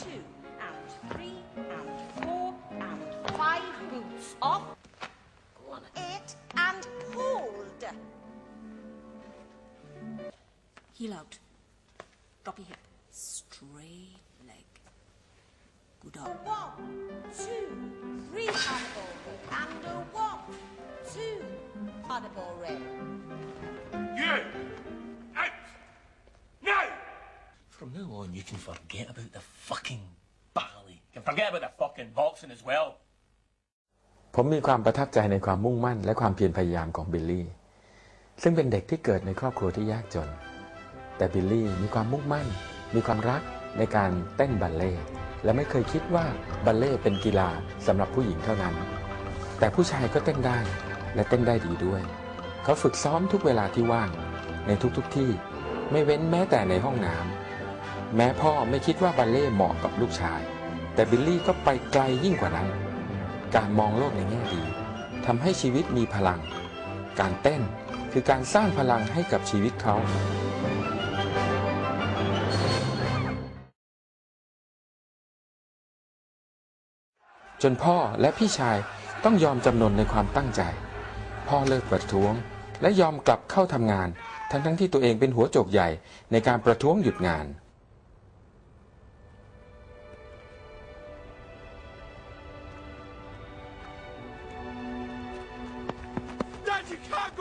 two, and three, and four, and five. Boots off. Go on, eight, and hold. Heel out. Drop your hip. Straight leg. Good dog. One, two, three, audible and a one, two, audible ring. You! From now on, you can forget about the fucking ballet. You can forget about the fucking boxing as well. ผมมีความประทับใจในความมุ่งมั่นและความเพียรพยายามของบิลลี่ ซึ่งเป็นเด็กที่เกิดในครอบครัวที่ยากจน แต่บิลลี่มีความมุ่งมั่น มีความรักในการเต้นบัลเล่และไม่เคยคิดว่าบัลเล่เป็นกีฬาสำหรับผู้หญิงเท่านั้น แต่ผู้ชายก็เต้นได้และเต้นได้ดีด้วย เขาฝึกซ้อมทุกเวลาที่ว่าง ในทุกๆทที่ ไม่เว้นแม้แต่ในห้องน้ำ แม้พ่อไม่คิดว่าบัลเล่ต์เหมาะกับลูกชาย แต่บิลลี่ก็ไปไกลยิ่งกว่านั้น การมองโลกในแง่ดีทำให้ชีวิตมีพลัง การเต้นคือการสร้างพลังให้กับชีวิตเขาจนพ่อและพี่ชายต้องยอมจำนนในความตั้งใจ พ่อเลิกประท้วง และยอมกลับเข้าทำงาน ทั้งๆทที่ตัวเองเป็นหัวโจกใหญ่ในการประท้วงหยุดงาน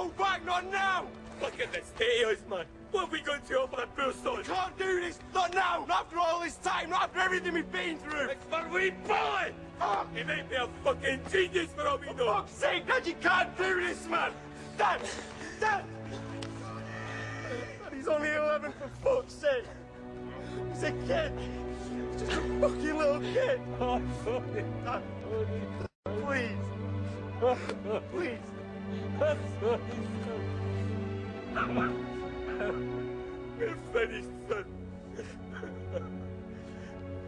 go back, not now! Look at the of us, man. What have we got to offer my poor son? Can't do this, not now! Not after all this time, not after everything we've been through! It's for we bullet! Fuck! He may be a fucking genius for all we know! For fuck's sake, Dad, you can't do this, man! Dad! Dad! Dad, he's only 11, for fuck's sake! He's a kid! He's just a fucking little kid! Oh, I'm sorry. Dad, please! Please! I'm sorry, son. We're finished, son.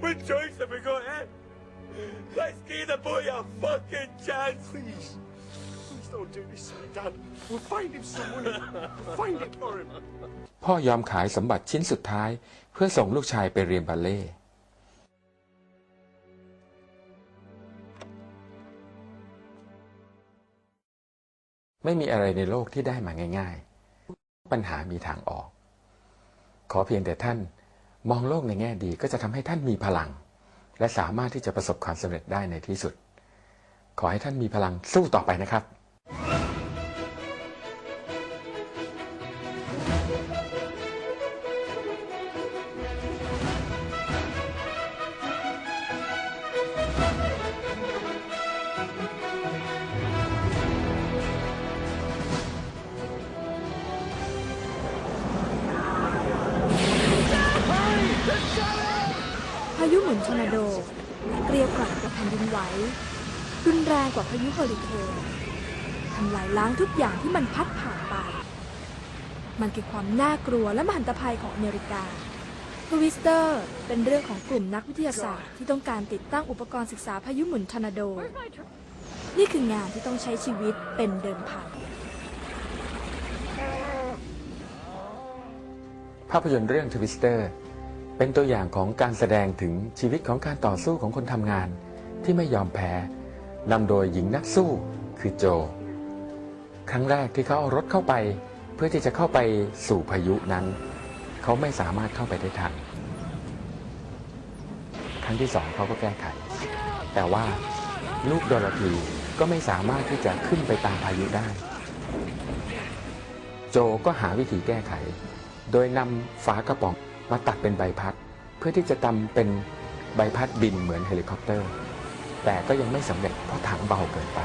what choice have we got, eh? Let's give the boy a fucking chance. Please. Please don't do this, son, Dad. We'll find him some money. We'll find it for him. พ่อยอมขายสมบัติชิ้นสุดท้าย เพื่อส่งลูกชายไปเรียนบัลเล่ต์ ไม่มีอะไรในโลกที่ได้มาง่ายๆ ปัญหามีทางออก ขอเพียงแต่ท่านมองโลกในแง่ดีก็จะทำให้ท่านมีพลัง และสามารถที่จะประสบความสำเร็จได้ในที่สุด ขอให้ท่านมีพลังสู้ต่อไปนะครับ ไหว รุนแรงกว่าพายุเฮอริเคนทำลายล้างทุกอย่างที่มันพัดผ่านไป มันคือความน่ากลัวและมหันตภัยของอเมริกาทวิสเตอร์เป็นเรื่องของกลุ่มนักวิทยาศาสตร์ที่ต้องการติดตั้งอุปกรณ์ศึกษาพายุหมุนทอร์นาโด นี่คืองานที่ต้องใช้ชีวิตเป็นเดิมพันภาพยนตร์เรื่องทวิสเตอร์เป็นตัวอย่างของการแสดงถึงชีวิตของการต่อสู้ของคนทำงาน ที่ไม่ยอมแพ้นำโดยหญิงนักสู้คือโจ ครั้งแรกที่เขาเอารถเข้าไป เพื่อที่จะเข้าไปสู่พายุนั้น เขาไม่สามารถเข้าไปได้ทัน ครั้งที่สองเขาก็แก้ไข แต่ว่าลูกโดโรธีก็ไม่สามารถที่จะขึ้นไปตามพายุได้ โจก็หาวิธีแก้ไข โดยนำฝากระป๋องมาตัดเป็นใบพัด เพื่อที่จะทำเป็นใบพัดบินเหมือนเฮลิคอปเตอร์ แต่ก็ยังไม่สำเร็จเพราะถังเบาเกินไป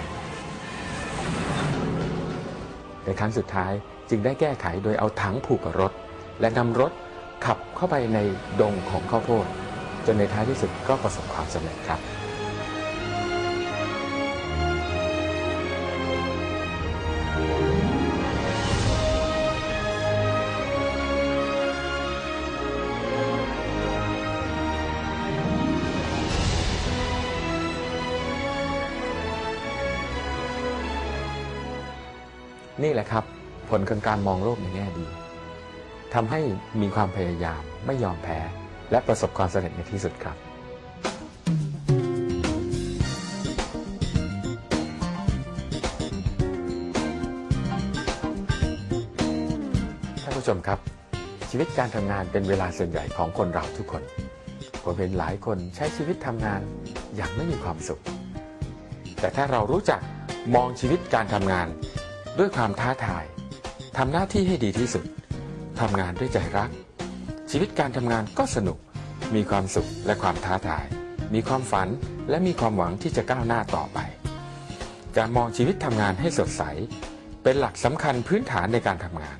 ในครั้งสุดท้ายจึงได้แก้ไขโดยเอาถังผูกกับรถ และนำรถขับเข้าไปในดงของข้าวโพดจนในท้ายที่สุดก็ประสบความสำเร็จครับ นี่แหละครับ ผลของการมองโลกในแง่ดีทำให้มีความพยายามไม่ยอมแพ้ และประสบความสำเร็จในที่สุดครับท่านผู้ชมครับ ชีวิตการทำงานเป็นเวลาส่วนใหญ่ของคนเราทุกคนผมเห็นหลายคนใช้ชีวิตทำงานอย่างไม่มีความสุข แต่ถ้าเรารู้จักมองชีวิตการทำงาน ด้วยความท้าทายทำหน้าที่ให้ดีที่สุดทำงานด้วยใจรัก ชีวิตการทำงานก็สนุก มีความสุขและความท้าทาย มีความฝันและมีความหวังที่จะก้าวหน้าต่อไป การมองชีวิตทำงานให้สดใส เป็นหลักสำคัญพื้นฐานในการทำงาน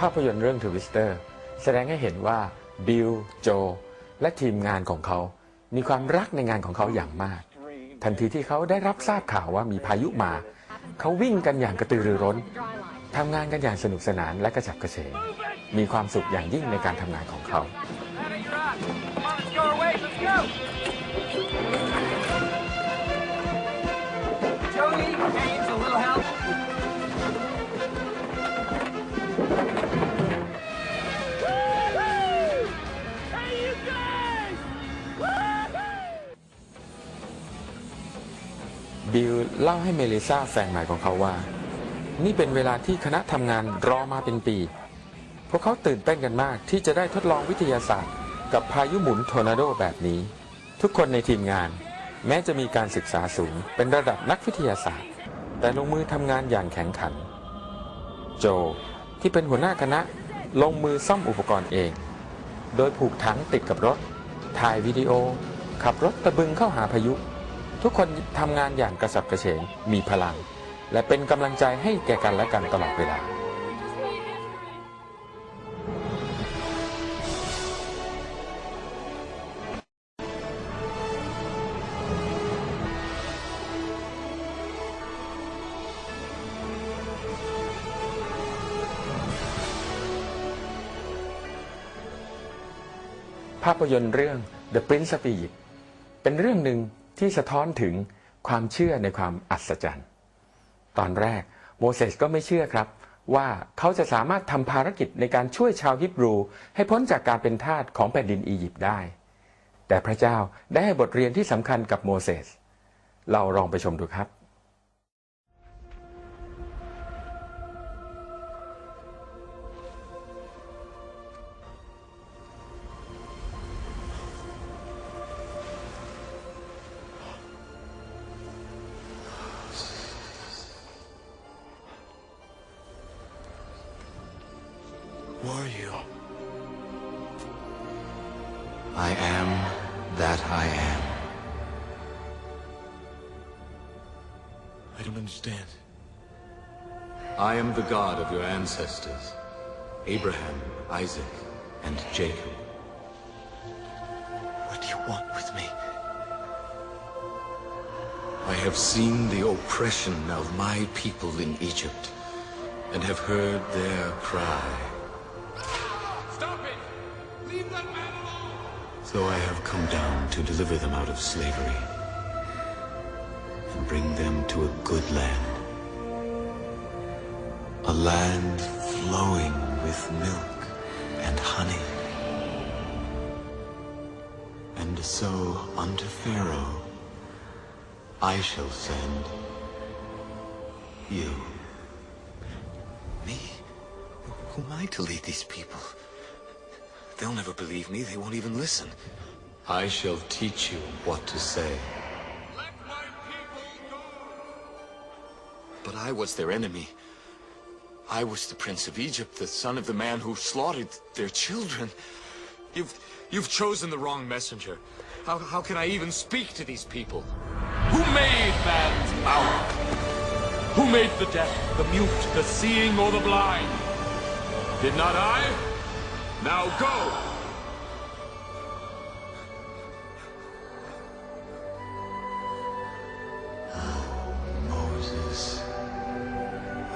ภาพยนตร์เรื่องทวิสเตอร์แสดงให้เห็นว่าบิลโจ และทีมงานของเขา มีความรักในงานของเขาอย่างมาก ทันทีที่เขาได้รับทราบข่าวว่ามีพายุมา เขาวิ่งกันอย่างกระตือรือร้นทำงานกันอย่างสนุกสนานและกระฉับกระเฉงมีความสุขอย่างยิ่งในการทำงานของเขา Jody, James, บิลเล่าให้เมลิซาแฟนใหม่ของเขาว่า นี่เป็นเวลาที่คณะทำงานรอมาเป็นปี พวกเขาตื่นเต้นกันมากที่จะได้ทดลองวิทยาศาสตร์ กับพายุหมุนทอร์นาโดแบบนี้ ทุกคนในทีมงาน แม้จะมีการศึกษาสูง เป็นระดับนักวิทยาศาสตร์ แต่ลงมือทำงานอย่างแข็งขัน โจที่เป็นหัวหน้าคณะลงมือซ่อมอุปกรณ์เอง โดยผูกถังติดกับรถ ถ่ายวิดีโอ ขับรถตะบึงเข้าหาพายุ ทุกคนทำงานอย่างกระสับกระเฉงมีพลัง และเป็นกำลังใจให้แก่กันและกันตลอดเวลา ภาพยนตร์เรื่อง The Prince of Egypt เป็นเรื่องหนึ่ง ที่สะท้อนถึงความเชื่อในความอัศจรรย์ ตอนแรกโมเสสก็ไม่เชื่อครับ ว่าเขาจะสามารถทำภารกิจในการช่วยชาวฮิบรู ให้พ้นจากการเป็นทาสของแผ่นดินอียิปต์ได้ แต่พระเจ้าได้ให้บทเรียนที่สำคัญกับโมเสสเราลองไปชมดูครับ are you? I am that I am. I don't understand. I am the God of your ancestors, Abraham, Isaac, and Jacob. What do you want with me? I have seen the oppression of my people in Egypt and have heard their cry. So I have come down to deliver them out of slavery and bring them to a good land. A land flowing with milk and honey. And so unto Pharaoh I shall send you. Me? Who am I to lead these people? They'll never believe me. They won't even listen. I shall teach you what to say. Let my people go! But I was their enemy. I was the prince of Egypt, the son of the man who slaughtered their children. You've you've chosen the wrong messenger. How how can I even speak to these people? Who made man's mouth? Who made the deaf, the mute, the seeing, or the blind? Did not I? Now go! Moses,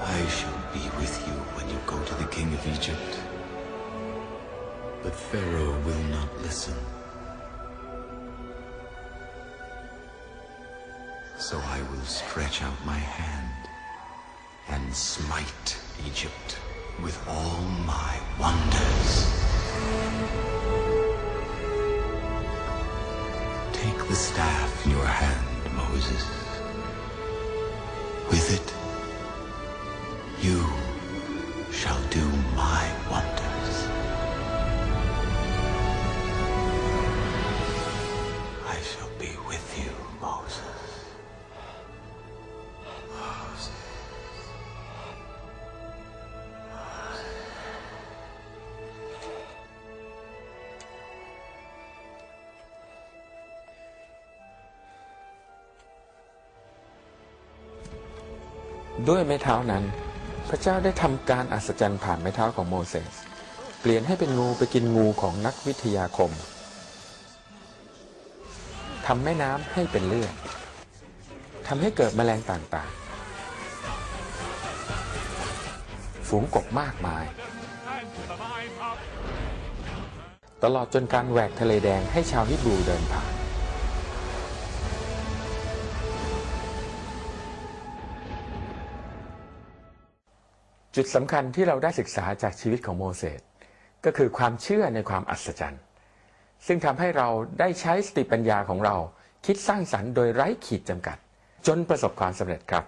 I shall be with you when you go to the king of Egypt. But Pharaoh will not listen. So I will stretch out my hand and smite Egypt with all my wonders. Take the staff in your hand, Moses. With it, ด้วยไม้เท้านั้น พระเจ้าได้ทำการอัศจรรย์ผ่านไม้เท้าของโมเสส เปลี่ยนให้เป็นงูไปกินงูของนักวิทยาคมทำแม่น้ำให้เป็นเลือดทำให้เกิดแมลงต่างๆ ฝูงกบมากมาย ตลอดจนการแหวกทะเลแดงให้ชาวฮิบรูเดินผ่าน จุดสำคัญที่เราได้ศึกษาจากชีวิตของโมเสสก็คือความเชื่อในความอัศจรรย์ ซึ่งทำให้เราได้ใช้สติปัญญาของเราคิดสร้างสรรค์โดยไร้ขีดจำกัด จนประสบความสำเร็จครับ